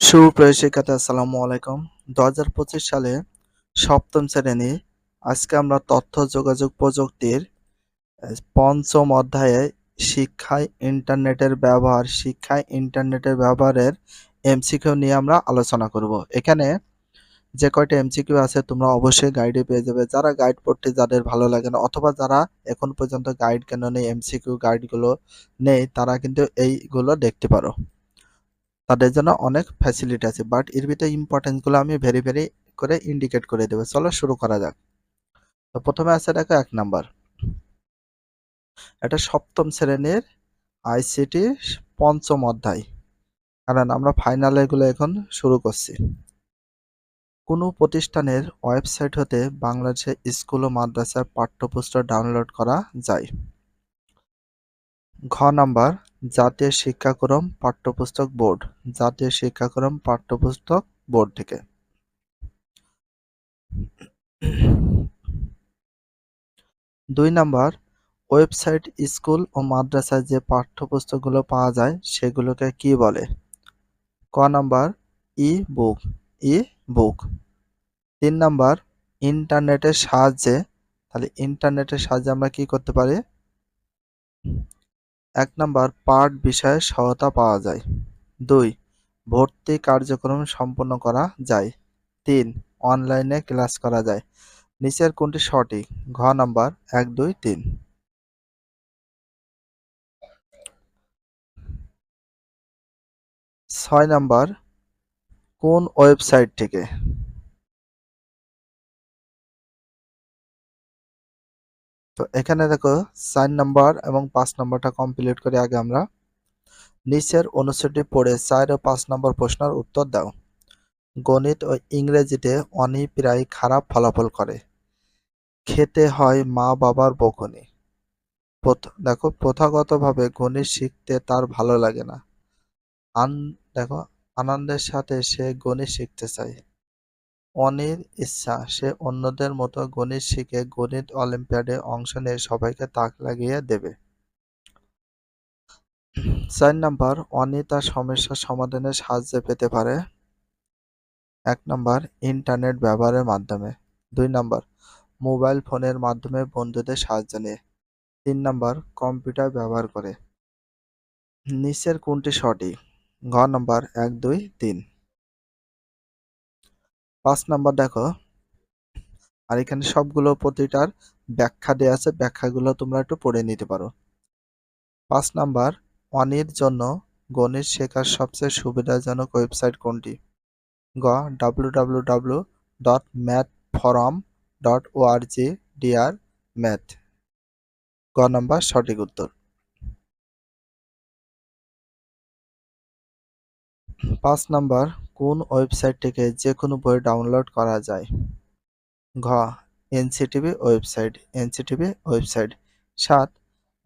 সুপ্রিয় শিক্ষার্থী আসসালামু আলাইকুম। দু হাজার পঁচিশ সালে সপ্তম শ্রেণি, আজকে আমরা তথ্য যোগাযোগ প্রযুক্তির পঞ্চম অধ্যায়ে শিক্ষায় ইন্টারনেটের ব্যবহার শিক্ষায় ইন্টারনেটের ব্যবহারের এমসিকিউ নিয়ে আমরা আলোচনা করব। এখানে যে কয়টা এমসিকিউ আছে তোমরা অবশ্যই গাইডে পেয়ে যাবে। যারা গাইড পড়তে যাদের ভালো লাগে না, অথবা যারা এখন পর্যন্ত গাইড কেন নেই এমসিকিউ গাইডগুলো নেই, তারা কিন্তু এইগুলো দেখতে পারো। তাদের জন্য অনেক ফ্যাসিলিটি আছে বাট এর ভিতরে ইম্পর্টেন্সগুলো আমি ভেরি ভেরি করে ইন্ডিকেট করে দেবো। চলো শুরু করা যাক। তো প্রথমে আছে দেখো এক নাম্বার এটা সপ্তম শ্রেণির আইসিটি পঞ্চম অধ্যায়। কারণ আমরা ফাইনাল এগুলো এখন শুরু করছি। কোনো প্রতিষ্ঠানের ওয়েবসাইট হতে বাংলাদেশে স্কুল ও মাদ্রাসার পাঠ্যপুস্তক ডাউনলোড করা যায়। ঘ নাম্বার জাতীয় শিক্ষাক্রম পাঠ্যপুস্তক বোর্ড, জাতীয় শিক্ষাক্রম পাঠ্যপুস্তক বোর্ড থেকে। দুই নাম্বার, ওয়েবসাইট, স্কুল ও মাদ্রাসায় যে পাঠ্যপুস্তকগুলো পাওয়া যায় সেগুলোকে কি বলে? ক নাম্বার ই বুক ই বুক তিন নাম্বার, ইন্টারনেটের সাহায্যে, তাহলে ইন্টারনেটের সাহায্যে আমরা কি করতে পারি? এক নম্বর পাঠ বিষয়ে সহায়তা পাওয়া যায়। দুই, ভর্তি কার্যক্রম সম্পন্ন করা যায়। তিন, অনলাইনে ক্লাস করা যায়। নিচের কোনটি সঠিক? ঘ নাম্বার, এক, দুই, তিন। ছয় নম্বর, কোন ওয়েবসাইট থেকে? তো এখানে দেখো চার নাম্বার এবং পাঁচ নাম্বারটা কমপ্লিট করে আগে আমরা। নিচের অনুচ্ছেদটি পড়ে চার ও পাঁচ নম্বর প্রশ্নের উত্তর দাও। গণিত ও ইংরেজিতে অনি প্রায় খারাপ ফলাফল করে। খেতে হয় মা বাবার বকুনি। দেখো, প্রথাগতভাবে গণিত শিখতে তার ভালো লাগে না। আন, দেখো, আনন্দের সাথে সে গণিত শিখতে চায়। অনির ইচ্ছা, সে অন্যদের মতো গণিত শিখে গণিত অলিম্পিয়াডে অংশ নিয়ে সবাইকে তাক লাগিয়ে দেবে। চার নাম্বার অনি তার সমস্যার সমাধানে সাহায্য পেতে পারে। এক নাম্বার, ইন্টারনেট ব্যবহারের মাধ্যমে। দুই নাম্বার, মোবাইল ফোনের মাধ্যমে বন্ধুদের সাহায্য নিয়ে। তিন নাম্বার, কম্পিউটার ব্যবহার করে। নিচের কোনটি সঠিক? ঘ নাম্বার, এক, দুই, তিন। পাঁচ নাম্বার দেখো। আর এখানে সবগুলো প্রতিটার ব্যাখ্যা দেওয়া আছে, ব্যাখ্যাগুলো তোমরা একটু পড়ে নিতে পারো। পাঁচ নাম্বার অনির জন্য গণিত শেখার সবচেয়ে সুবিধাজনক ওয়েবসাইট কোনটি? গ W W W dot math forum dot ORG DR math গ নাম্বার, সঠিক উত্তর। পাঁচ নাম্বার কোন ওয়েবসাইট থেকে যে কোনো বই ডাউনলোড করা যায়? ঘ, এনসিটিভি ওয়েবসাইট এনসিটিভি ওয়েবসাইট। সাত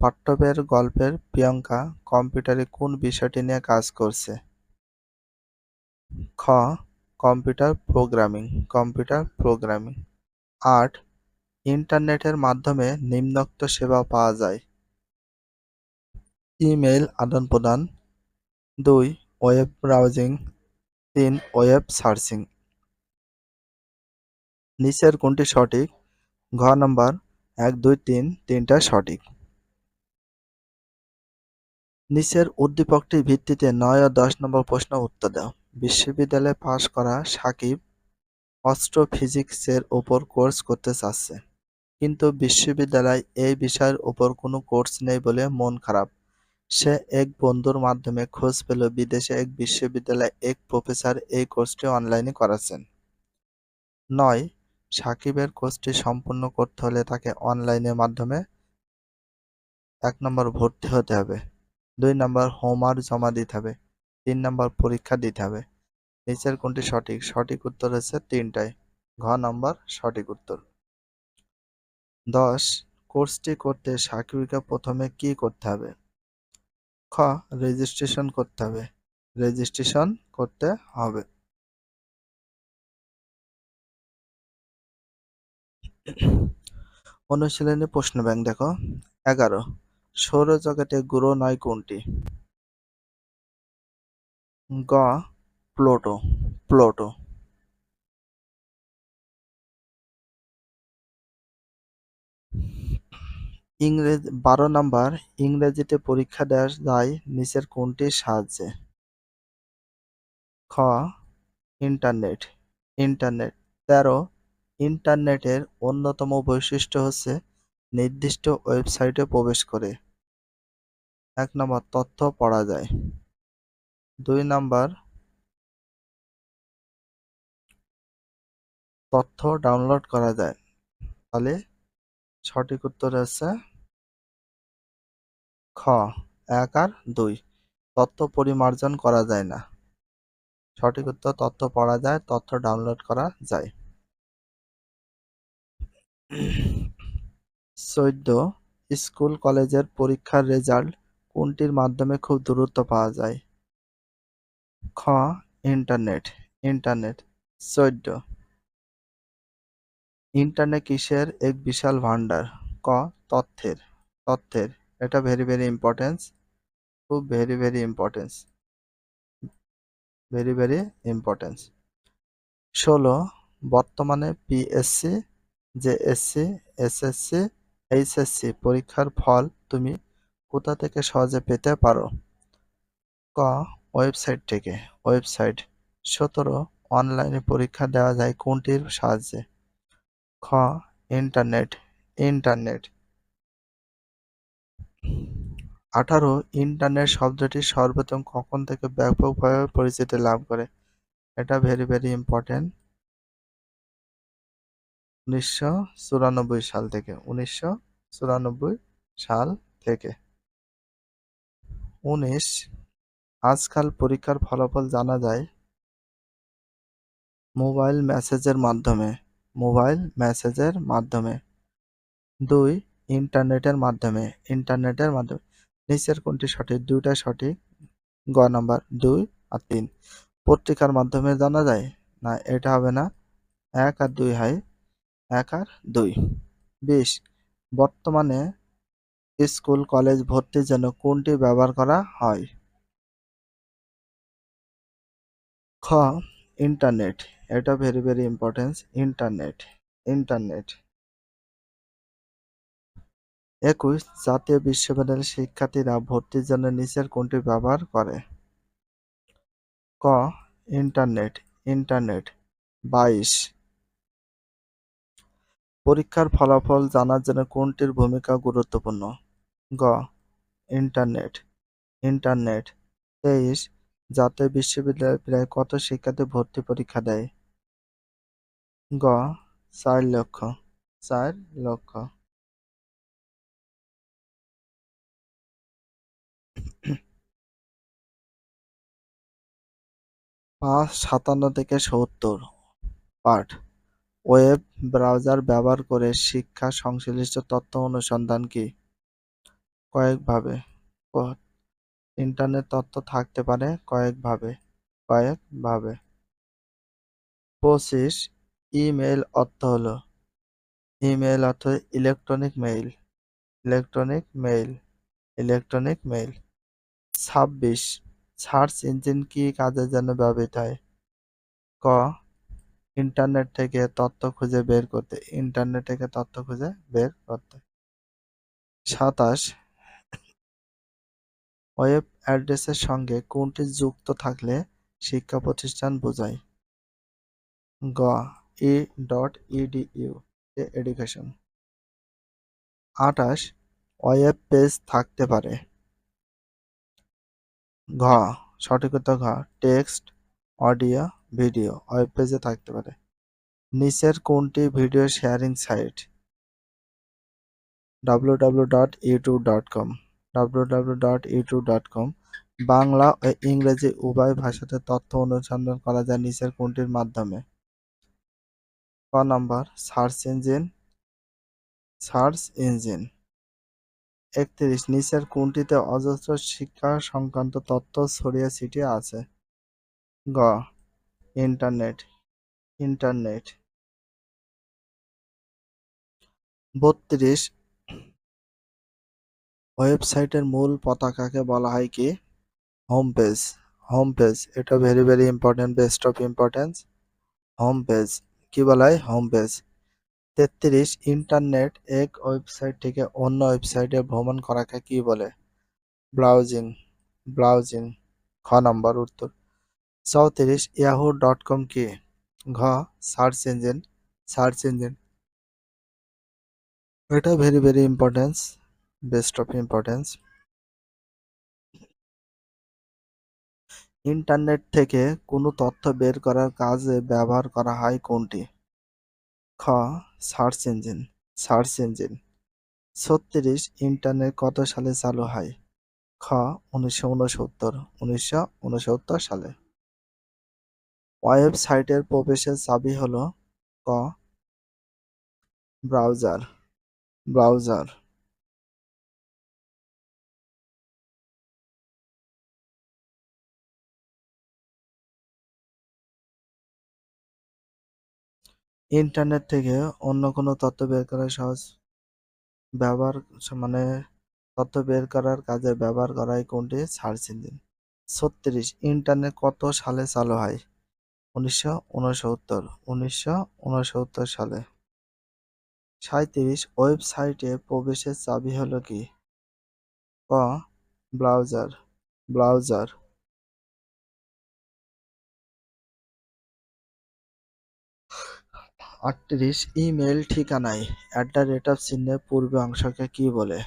পাঠ্যবের গল্পের প্রিয়ঙ্কা কম্পিউটারে কোন বিষয়টি নিয়ে কাজ করছে? খ, কম্পিউটার প্রোগ্রামিং কম্পিউটার প্রোগ্রামিং। আট, ইন্টারনেটের মাধ্যমে নিম্নোক্ত সেবা পাওয়া যায়। ইমেইল আদান প্রদান দুই, ওয়েব ব্রাউজিং তিন ওয়েব সার্চিং। নিচের কোনটি সঠিক? ঘ নাম্বার, এক, দুই, তিন, তিনটা সঠিক। নিচের উদ্দীপকটির ভিত্তিতে নয় ও দশ নম্বর প্রশ্ন উত্তর দাও। বিশ্ববিদ্যালয়ে পাশ করা সাকিব অস্ট্রোফিজিক্সের ওপর কোর্স করতে চাচ্ছে, কিন্তু বিশ্ববিদ্যালয় এই বিষয়ের ওপর কোনো কোর্স নেই বলে মন খারাপ। সে এক বন্ধুর মাধ্যমে খোঁজ পেল বিদেশে এক বিশ্ববিদ্যালয়ে এক প্রফেসর এই কোর্সটি অনলাইনে করাচ্ছেন। নয়, সাকিবের কোর্সটি সম্পূর্ণ করতে হলে তাকে অনলাইনের মাধ্যমে এক নম্বর ভর্তি হতে হবে, দুই নম্বর হোমওয়ার্ক জমা দিতে হবে, তিন নম্বর পরীক্ষা দিতে হবে। নিচের কোনটি সঠিক? সঠিক উত্তর হচ্ছে তিনটায় ঘ নম্বর সঠিক উত্তর। দশ, কোর্সটি করতে সাকিবকে প্রথমে কি করতে হবে? খ রেজিস্ট্রেশন করতে হবে। রেজিস্ট্রেশন করতে হবে। অনুশীলনী প্রশ্ন ব্যাংক, দেখো। এগারো, সৌরজগতে গ্রহ নয় কোনটি? গ, প্লোটো প্লোটো। ইংরেজি, বারো নাম্বার, ইংরেজিতে পরীক্ষা দেওয়া যায় নিচের কোনটির সাহায্যে? খ, ইন্টারনেট। ইন্টারনেট, তেরো, ইন্টারনেটের অন্যতম বৈশিষ্ট্য হচ্ছে নির্দিষ্ট ওয়েবসাইটে প্রবেশ করে। এক নম্বর, তথ্য পড়া যায়। দুই নাম্বার, তথ্য ডাউনলোড করা যায়। তাহলে সঠিক উত্তর আছে খ, এক আর দুই। তথ্য পরিমার্জন করা যায় না। সঠিক উত্তর, তথ্য পড়া যায়, তথ্য ডাউনলোড করা যায়। চোদ্দ, স্কুল, কলেজের পরীক্ষার রেজাল্ট কোনটির মাধ্যমে খুব দ্রুত পাওয়া যায়? খ ইন্টারনেট ইন্টারনেট চোদ্দ ইন্টারনেট কিসের এক বিশাল ভান্ডার ক, তথ্যের তথ্যের। এটা ভেরি ভেরি ইম্পর্টেন্স খুব very very importance very very importance ষোলো, বর্তমানে পিএসসি জেএসসি এসএসসি এইচএসসি পরীক্ষার ফল তুমি কোথা থেকে সহজে পেতে পারো? ক ওয়েবসাইট থেকে ওয়েবসাইট সতেরো অনলাইনে পরীক্ষা দেওয়া যায় কোনটির সাহায্যে? খ ইন্টারনেট ইন্টারনেট আঠারো ইন্টারনেট শব্দটি সর্বপ্রথম কখন থেকে ব্যাপকভাবে পরিচিতি লাভ করে? এটা ভেরি ভেরি ইম্পর্টেন্ট উনিশশো চুরানব্বই সাল থেকে, উনিশশো চুরানব্বই সাল থেকে। উনিশ, আজকাল পরীক্ষার ফলাফল জানা যায় মোবাইল মেসেজের মাধ্যমে, মোবাইল মেসেজের মাধ্যমে। দুই ইন্টারনেটের মাধ্যমে ইন্টারনেটের মাধ্যমে। নিচের কোনটি সঠিক? দুইটা সঠিক। গ নাম্বার, দুই আর তিন। পত্রিকার মাধ্যমে জানা যায়? না, এটা হবে না। এক আর দুই হয়। এক আর দুই। বিশ। বর্তমানে স্কুল, কলেজ ভর্তির জন্য কোনটি ব্যবহার করা হয়? খ, ইন্টারনেট। এটা very very importance internet. Internet. একুশ, জাতীয় বিশ্ববিদ্যালয়ের শিক্ষার্থীরা ভর্তির জন্য নিচের কোনটি ব্যবহার করে? ক, ইন্টারনেট ইন্টারনেট, বাইশ। পরীক্ষার ফলাফল জানার জন্য কোনটির ভূমিকা গুরুত্বপূর্ণ? গ, ইন্টারনেট ইন্টারনেট, তেইশ। জাতীয় বিশ্ববিদ্যালয়ে প্রায় কত শিক্ষার্থী ভর্তি পরীক্ষা দেয়? গ, চার লক্ষ চার লক্ষ। পাঁচ, সাতান্ন থেকে সত্তর। পাঠ, ওয়েব ব্রাউজার ব্যবহার করে শিক্ষা সংশ্লিষ্ট তথ্য অনুসন্ধান কি? কয়েকভাবে। ইন্টারনেট তথ্য থাকতে পারে কয়েকভাবে। কয়েকভাবে। পঁচিশ ইমেল অর্থ হলো ইমেল অর্থ electronic mail. Electronic mail electronic mail. ছাব্বিশ। সার্চ ইঞ্জিন কি কাজের জন্য ব্যবহৃত হয়? ক, ইন্টারনেট থেকে তথ্য খুঁজে বের করতে, ইন্টারনেট থেকে তথ্য খুঁজে বের করতে। সাতাশ, ওয়েব অ্যাড্রেসের সঙ্গে কোনটি যুক্ত থাকলে শিক্ষা প্রতিষ্ঠান বোঝায়? গ, ই ডট ইডিইউ, এডুকেশন। আঠাশ, ওয়েব পেজ থাকতে পারে। ঘ সঠিক উত্তর ঘ, টেক্সট, অডিও, ভিডিও, ওয়েব পেজে থাকতে পারে। নিচের কোনটি video sharing site? www.youtube.com www.youtube.com Bangla ও ইংরেজি উভয় ভাষাতে তথ্য অনুসন্ধান করা যায় নিচের কোনটির মাধ্যমে? ক number, search engine. Search engine. একত্রিশ, নিচের কোনটিতে অজস্র শিক্ষা সংক্রান্ত তথ্য ছড়িয়ে ছিটিয়ে আছে? গ, ইন্টারনেট ইন্টারনেট। বত্রিশ, ওয়েবসাইটের মূল পতাকাকে বলা হয় কি? হোম পেজ হোম পেজ এটা very very important best of importance home page কি বলা হয়? হোম পেজ তেত্রিশ ইন্টারনেট এক ওয়েবসাইট থেকে অন্য ওয়েবসাইটে ভ্রমণ করাকে কি বলে? ব্রাউজিং ব্রাউজিং খ নম্বর উত্তর। চৌত্রিশ, ইয়াহু ডট কম কি? ঘ, সার্চ ইঞ্জিন সার্চ ইঞ্জিন। এটা very very importance, best of importance. Internet থেকে কোনো তথ্য বের করার কাজে ব্যবহার করা হয় কোনটি? খ সার্চ ইঞ্জিন সার্চ ইঞ্জিন। ছত্রিশ ইন্টারনেট কত সালে চালু হয়? খ, উনিশশো উনসত্তর উনিশশো উনসত্তর সালে। ওয়েবসাইটের প্রবেশের চাবি হলো ক, ব্রাউজার ব্রাউজার। ইন্টারনেট থেকে অন্য কোনো তথ্য বের করার সহজ। ব্যবহার মানে তথ্য বের করার কাজে ব্যবহার করা হয় কোনটি? Search engine. ছত্রিশ, ইন্টারনেট কত সালে চালু হয়? উনিশশো উনসত্তর উনিশশো উনসত্তর সালে। সাঁত্রিশ ওয়েবসাইটে প্রবেশের চাবি হলো কি? ক, ব্রাউজার। ব্রাউজার আটত্রিশ ইমেল ঠিকানায় অ্যাট দ্য রেট অফ চিহ্নের পূর্বে অংশকে কি বলে?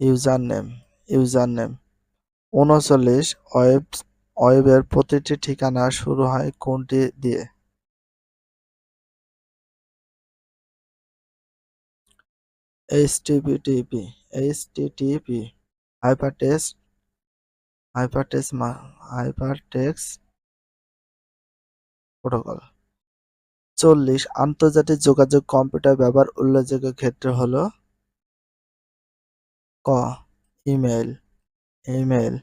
ইউজার নেম ইউজার নেম উনচল্লিশ, ওয়েব, ওয়েবের প্রতিটি ঠিকানা শুরু হয় কোনটি দিয়ে? HTPTP HTTP hypertext hypertext hypertext protocol চল্লিশ, আন্তর্জাতিক যোগাযোগ কম্পিউটার ব্যবহার উল্লেখযোগ্য ক্ষেত্র হল ক email email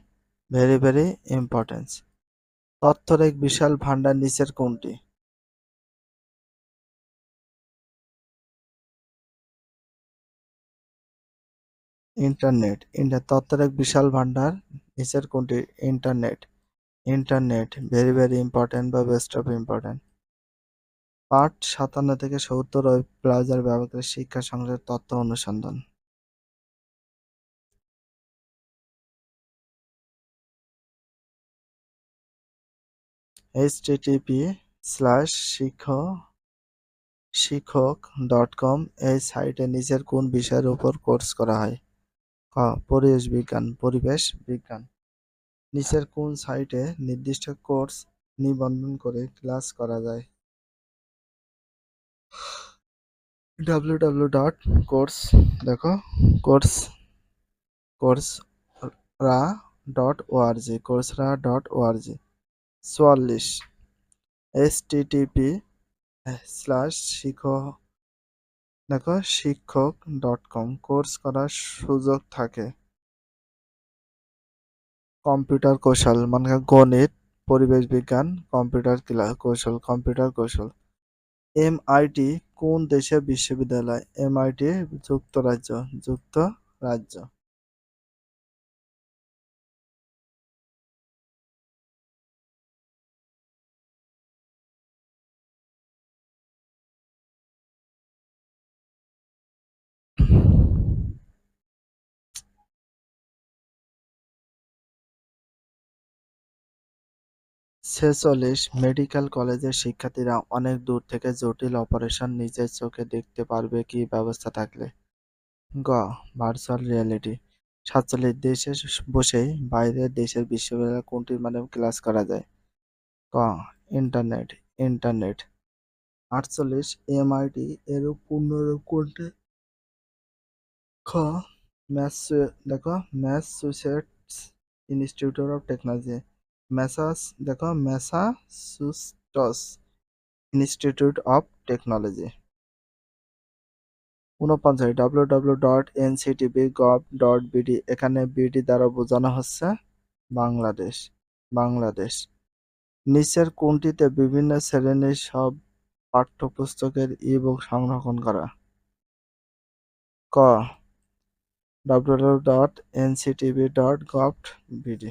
very very importance. তথ্যের এক বিশাল ভান্ডার নিচের কোনটি? ইন্টারনেট। ইন্টার তথ্যের এক বিশাল ভান্ডার নিচের কোনটি? Internet. Internet very very important বা বেস্ট অফ ইম্পর্টেন্ট পার্ট সাতান্ন থেকে সত্তর ওয়েব ব্রাউজার ব্যবহার করে শিক্ষা সংক্রান্ত তথ্য অনুসন্ধান। এইচটিটিপি স্ল্যাশ শিক্ষক শিক্ষক ডট কম এই সাইটে নিচের কোন বিষয়ের উপর কোর্স করা হয়? ক, পরিবেশ বিজ্ঞান পরিবেশ বিজ্ঞান। নিচের কোন সাইটে নির্দিষ্ট কোর্স নিবন্ধন করে ক্লাস করা যায়? ডাব্লিউ ডাব্লিউ ডট কোর্স দেখো course Coursera dot ORG Coursera dot ORG চুয়াল্লিশ এস টিটিপি স্ল্যাশ শিক্ষক দেখো, শিক্ষক ডট কম কোর্স করার সুযোগ থাকে। কম্পিউটার কৌশল মানে গণিত, পরিবেশ বিজ্ঞান, কম্পিউটার কৌশল কম্পিউটার কৌশল। এমআইটি কোন দেশের বিশ্ববিদ্যালয়? এমআইটি যুক্তরাজ্য যুক্তরাজ্য। ছেচল্লিশ মেডিকেল কলেজের শিক্ষার্থীরা অনেক দূর থেকে জটিল অপারেশন নিজের চোখে দেখতে পারবে কি ব্যবস্থা থাকলে। গ, ভার্চুয়াল রিয়ালিটি। সাতচল্লিশ, দেশে বসেই বাইরের দেশের বিশ্ববিদ্যালয় কোনটির মাধ্যমে ক্লাস করা যায়? ক, ইন্টারনেট ইন্টারনেট। আটচল্লিশ, এমআইটি এরূপ পূর্ণরূপ কোনটি? খ ম্যাস দেখো, ম্যাসাচুসেটস ইনস্টিটিউট অফ টেকনোলজি। ম্যাসাস দেখো ম্যাসাচুসেটস ইনস্টিটিউট অফ টেকনোলজি। ঊনপঞ্চাশ, W W dot NCTV gov dot BD এখানে বিডি দ্বারা বোঝানো হচ্ছে বাংলাদেশ বাংলাদেশ। নিচের কোনটিতে বিভিন্ন শ্রেণির সব পাঠ্যপুস্তকের ই বুক সংরক্ষণ করা? ক www.nctv.gov.bd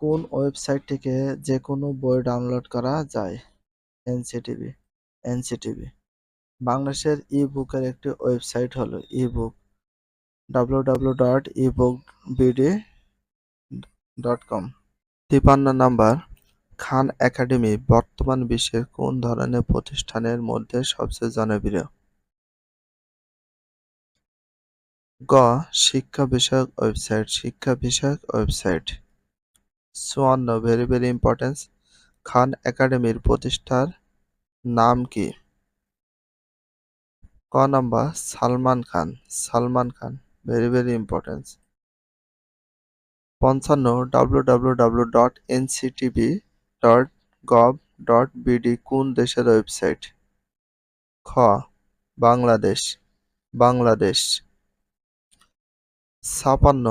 কোন ওয়েবসাইট থেকে যে কোনো বই ডাউনলোড করা যায়? এনসিটিভি। এনসিটিভি। বাংলাদেশের ই বুকের একটি ওয়েবসাইট হলো E book W dot E book dot com তিপান্ন নাম্বার, খান একাডেমি বর্তমান বিশ্বের কোন ধরনের প্রতিষ্ঠানের মধ্যে সবচেয়ে জনপ্রিয়? গ, শিক্ষা বিষয়ক ওয়েবসাইট। শিক্ষা বিষয়ক ওয়েবসাইট। চুয়ান্ন ভেরি ভেরি ইম্পর্টেন্স খান একাডেমির প্রতিষ্ঠার নাম কি? ক number, Salman Khan Salman Khan very very importance পঞ্চান্ন W W W dot NCTV dot gov dot BD কোন দেশের ওয়েবসাইট খ, বাংলাদেশ বাংলাদেশ. ছাপান্ন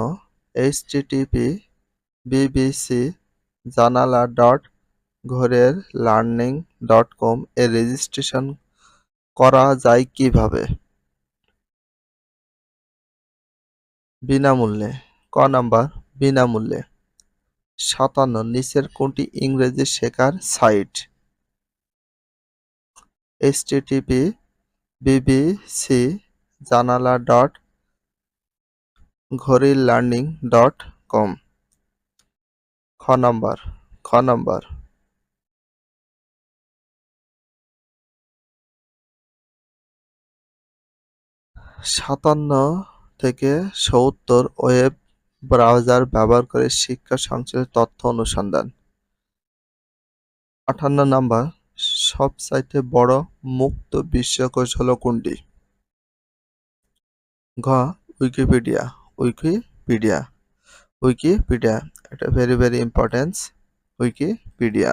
এইচটিটিপি বিবিসি জানালা ডট ঘরের লার্নিং ডট কম এ রেজিস্ট্রেশন করা যায় কীভাবে? বিনামূল্যে। ক নাম্বার, বিনামূল্যে। সাতান্ন, নিচের কোনটি ইংরেজি শেখার site HTTP BBC Janala dot ঘড়ির লার্নিং ডট কম নাম্বার, খ নাম্বার। সাতান্ন থেকে সত্তর ওয়েব ব্রাউজার ব্যবহার করে শিক্ষা সংশ্লিষ্ট তথ্য অনুসন্ধান। আটান্ন নাম্বার সবচাইতে বড় মুক্ত বিশ্বকোষ হলো কোনটি? ঘ, উইকিপিডিয়া উইকিপিডিয়া। উইকিপিডিয়া এটা ভেরি ভেরি ইম্পর্টেন্স উইকিপিডিয়া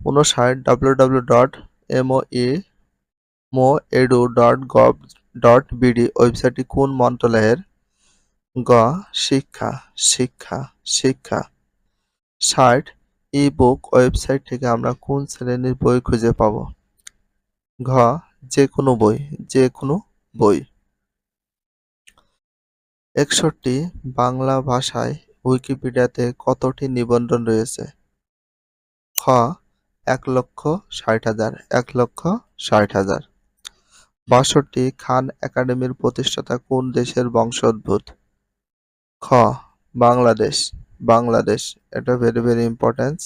উনষাট W W dot MO E MO EDU dot gov dot BD ওয়েবসাইটটি কোন মন্ত্রণালয়ের? গ, শিক্ষা শিক্ষা শিক্ষা। ষাট ই বুক ওয়েবসাইট থেকে আমরা কোন শ্রেণির বই খুঁজে পাব? ঘ যে কোনো বই যে কোনো বই। একষট্টি বাংলা ভাষায় উইকিপিডিয়াতে কতটি নিবন্ধন রয়েছে? খ, এক লক্ষ ষাট হাজার, এক লক্ষ ষাট হাজার। বাষট্টি খান একাডেমির প্রতিষ্ঠাতা কোন দেশের বংশোদ্ভূত? খ, বাংলাদেশ বাংলাদেশ, এটা ভেরি ভেরি ইম্পর্টেন্স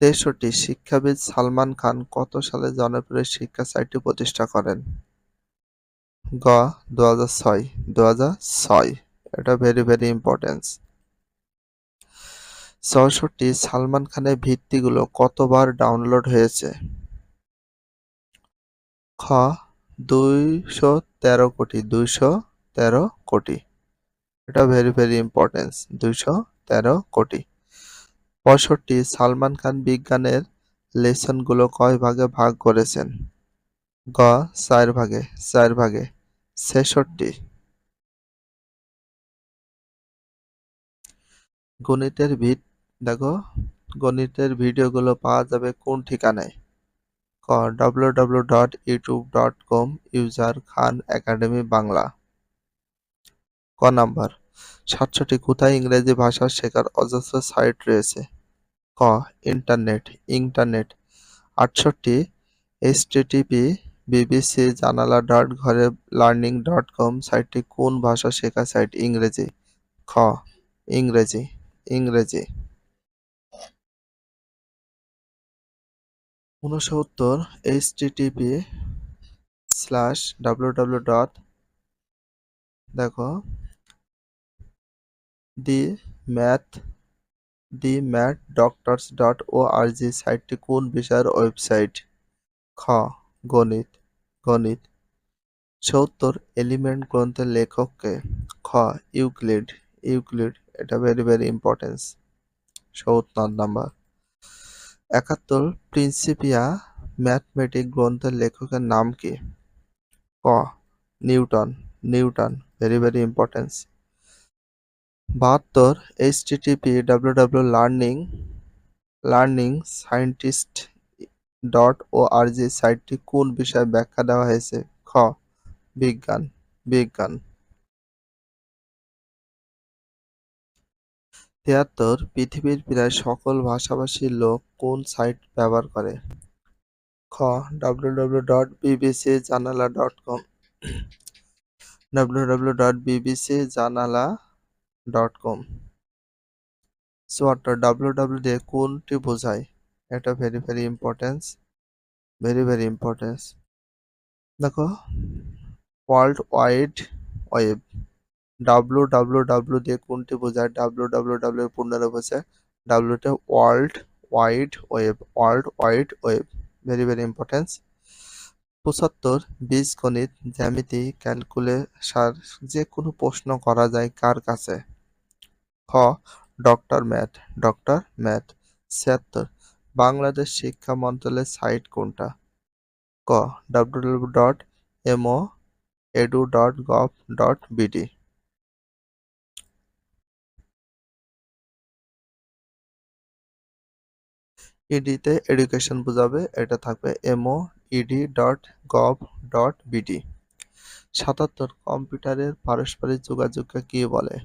তেষট্টি শিক্ষাবিদ সালমান খান কত সালে জনপ্রিয় শিক্ষা সাইটটি প্রতিষ্ঠা করেন? গ দু হাজার ছয়। দু হাজার ছয়। এটা ভেরি ভেরি ইম্পর্টেন্স চৌষট্টি, সালমান খানের ভিত্তিগুলো কতবার ডাউনলোড হয়েছে? খ, দুইশো তেরো কোটি। দুইশো তেরো কোটি। এটা ভেরি ভেরি ইম্পর্টেন্স দুইশো তেরো কোটি। পঁয়ষট্টি সালমান খান বিজ্ঞানের লেসনগুলো কয় ভাগে ভাগ করেছেন? গ, চার ভাগে চার ভাগে, ছেষট্টি। গণিতের ভিত, দেখো, গণিতের ভিডিওগুলো পাওয়া যাবে কোন ঠিকানায়? ক W W dot YouTube dot com user Khan academy Bangla. ক নাম্বার, সাতষট্টি কোথায় ইংরেজি ভাষা শেখার অজস্র সাইট রয়েছে? ক, ইন্টারনেট ইন্টারনেট, আটষট্টি এইচটিটিপি বিবিসি, জানালা ডট ঘরে, লার্নিং ডট কম, সাইটটি কোন ভাষা শেখা সাইট, ইংরেজি, খ, ইংরেজি ইংরেজি। ঊনসত্তর HTTP slash W W dot দেখো, the math the math doctors dot O R G সাইটটি কোন বিষয়ের ওয়েবসাইট খ, গণিত গণিত। সত্তর এলিমেন্ট গ্রন্থের লেখককে। খ, ইউক্লিড। ইউক্লিড, এটা ভেরি ভেরি ইম্পর্টেন্স সত্তর নাম্বার। একাত্তর প্রিন্সিপিয়া ম্যাথমেটিক গ্রন্থের লেখকের নাম কি? ক, Newton. Newton very very importance বাহাত্তর HTTP W W learning learning scientist dot O RG সাইটটি কোন বিষয়ে ব্যাখ্যা দেওয়া হয়েছে? খ, বিজ্ঞান বিজ্ঞান। তিয়াত্তর, পৃথিবীর প্রায় সকল ভাষাভাষীর লোক কোন সাইট ব্যবহার করে? খ W W dot BBC Janala dot com W W dot BBC Janala dot com চুয়াত্তর ডাব্লিউ ডাব্লিউ দিয়ে কোনটি বোঝায়? এটা very very importance very very importance দেখো world wide web W W W দিয়ে কোনটি বোঝায়? ডাব্লু ডাব্লু ডাব্লু পূর্ণরে বোঝায়। ডাব্লুটা world wide web world wide web very very importance পঁচাত্তর, বীজগণিত, জ্যামিতি ক্যালকুলেশার যে কোনো প্রশ্ন করা যায় কার কাছে? খ ডক্টর ম্যাথ ডক্টর ম্যাথ ছিয়াত্তর। বাংলাদেশ শিক্ষা মন্ত্রণালয়ের সাইট কোনটা? ক W dot MO EDU dot gov dot BD ইডিতে education বোঝাবে, এটা থাকবে MO ED dot gov dot BD সাতাত্তর, কম্পিউটারের পারস্পরিক যোগাযোগকে কি বলে?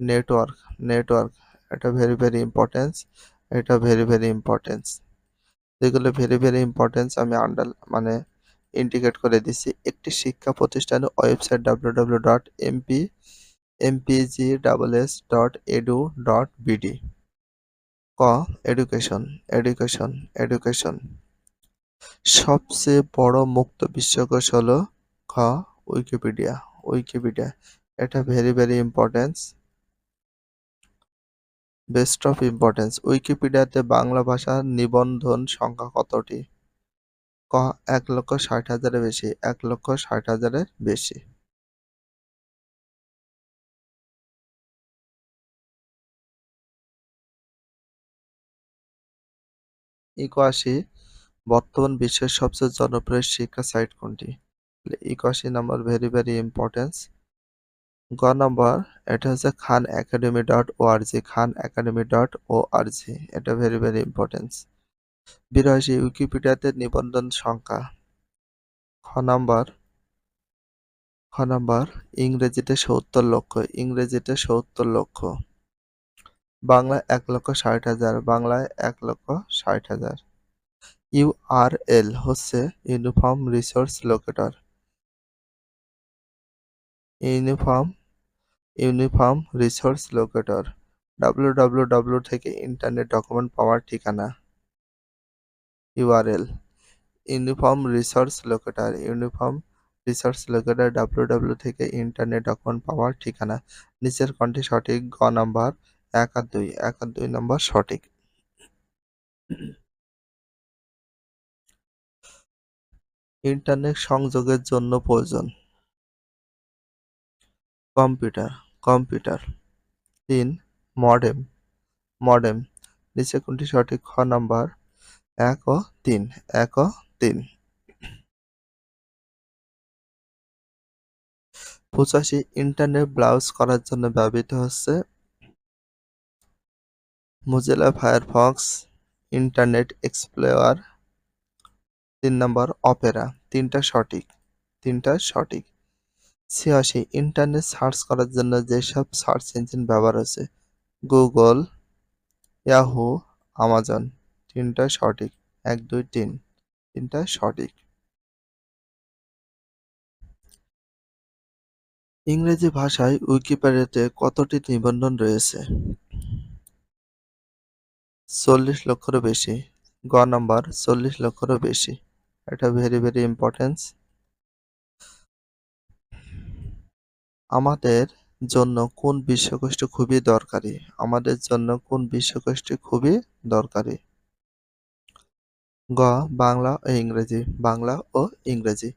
নেটওয়ার্ক নেটওয়ার্ক এটা ভেরি ভেরি ইম্পর্টেন্স এটা ভেরি ভেরি ইম্পর্টেন্স যেগুলো ভেরি ভেরি ইম্পর্টেন্স আমি আন্ডার মানে ইন্ডিকেট করে দিচ্ছি একটি শিক্ষা প্রতিষ্ঠানের website W W dot MP MPG double S dot EDU dot BD ক এডুকেশন এডুকেশন এডুকেশন সবচেয়ে বড় মুক্ত বিশ্বকোষ হলো খ উইকিপিডিয়া উইকিপিডিয়া এটা very very importance best of importance. উইকিপিডিয়াতে Bangla ভাষার নিবন্ধন সংখ্যা কতটি? ক, এক লক্ষ ষাট হাজারের বেশি, এক লক্ষ ষাট হাজারের বেশি। ইকোয়াশি, বর্তমান বিশ্বের সবচেয়ে জনপ্রিয় শিক্ষা সাইট কোনটি? ইকোয়াশি নাম্বার ভেরি ভেরি ইম্পর্টেন্স। গ নম্বর, এটা হচ্ছে Khan academy dot O G Khan academy dot O G এটা ভেরি ভেরি ইম্পর্টেন্স বিরাশি উইকিপিডিয়াতে নিবন্ধন সংখ্যা। খ নাম্বার খ নাম্বার, ইংরেজিতে সত্তর লক্ষ, ইংরেজিতে সত্তর লক্ষ। বাংলায় এক লক্ষ ষাট হাজার, বাংলায় এক লক্ষ ষাট হাজার। ইউআরএল হচ্ছে uniform resource locator uniform uniform resource locator W থেকে ইন্টারনেট ডকুমেন্ট পাওয়ার ঠিকানা। URL uniform resource locator, uniform resource locator W থেকে ইন্টারনেট ডকুমেন্ট পাওয়ার ঠিকানা। নিচের কণ্ঠে সঠিক গ নাম্বার এক আর দুই, এক আর দুই নম্বর সঠিক। ইন্টারনেট সংযোগের জন্য প্রয়োজন। Computer computer. তিন, মডেম। মডেম, নিচে কোনটি সঠিক? খ নাম্বার। এক ও তিন। এক ও তিন। পঁচাশি, ইন্টারনেট ব্রাউজ করার জন্য ব্যবহৃত হচ্ছে মোজিলা ফায়ারফক্স ইন্টারনেট এক্সপ্লোরার তিন নম্বর, অপেরা। তিনটা সঠিক। তিনটা সঠিক। ছিয়াশি ইন্টারনেট সার্চ করার জন্য যেসব সার্চ ইঞ্জিন ব্যবহার হচ্ছে গুগল ইয়াহু আমাজন তিনটা সঠিক, এক, দুই, তিন, তিনটা সঠিক। ইংরেজি ভাষায় উইকিপিডিয়াতে কতটি নিবন্ধন রয়েছে? চল্লিশ লক্ষেরও বেশি, গ নাম্বার, চল্লিশ লক্ষেরও বেশি। এটা ভেরি ভেরি ইম্পর্টেন্স আমাদের জন্য কোন বিশ্বকোষটি খুবই দরকারি? আমাদের জন্য কোন বিশ্বকোষটি খুবই দরকারি? গ, বাংলা ও ইংরেজি। বাংলা ও ইংরেজি।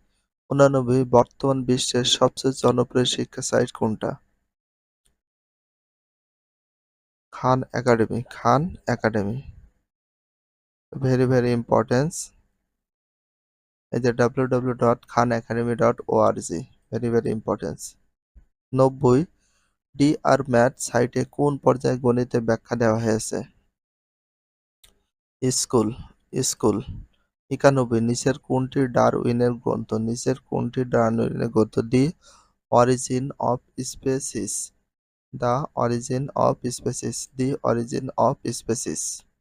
উনানব্বই, বর্তমান বিশ্বের সবচেয়ে জনপ্রিয় শিক্ষা সাইট কোনটা? Khan academy. Khan academy. Very very importance. এই যে W W dot Khan academy dot O R G very very importance. নব্বই ডি আর ম্যাথ সাইটে কোন পর্যায়ে গণিতের ব্যাখ্যা দেওয়া হয়েছে? স্কুল স্কুল, একানব্বই, নিচের কোনটি ডারউইনের গ্রন্থ? নিচের কোনটি ডারউইনের গ্রন্থ? D, Origin of Species. The Origin of Species the Origin of Species.